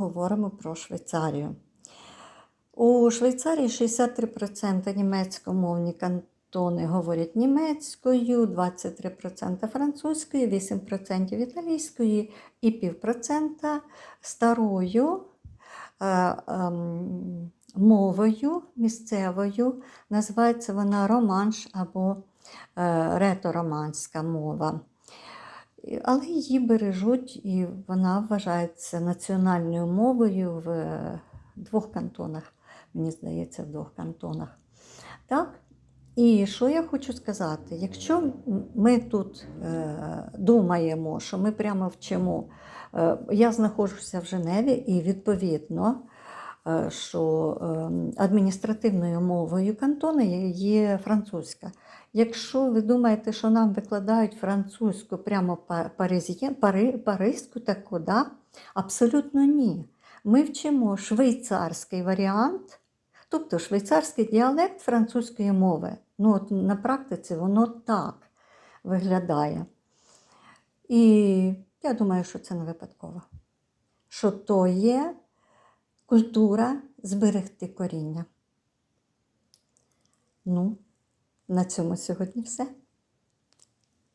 Говоримо про Швейцарію. У Швейцарії 63% німецькомовні кантони говорять німецькою, 23% французькою, 8% італійською і півпроцента старою е, ем, мовою місцевою. Називається вона романш або е, ретороманська мова. Але її бережуть, і вона вважається національною мовою в е, двох кантонах, мені здається, в двох кантонах. Так? І що я хочу сказати? Якщо ми тут е, думаємо, що ми прямо вчимо, е, я знаходжуся в Женеві, і відповідно, що е, адміністративною мовою кантону є- французька. Якщо ви думаєте, що нам викладають французьку прямо пари, паризьку таку, да? абсолютно ні. Ми вчимо швейцарський варіант, тобто швейцарський діалект французької мови. Ну, от на практиці воно так виглядає. І я думаю, що це не випадково. Що то є культура зберегти коріння. Ну, на цьому сьогодні все.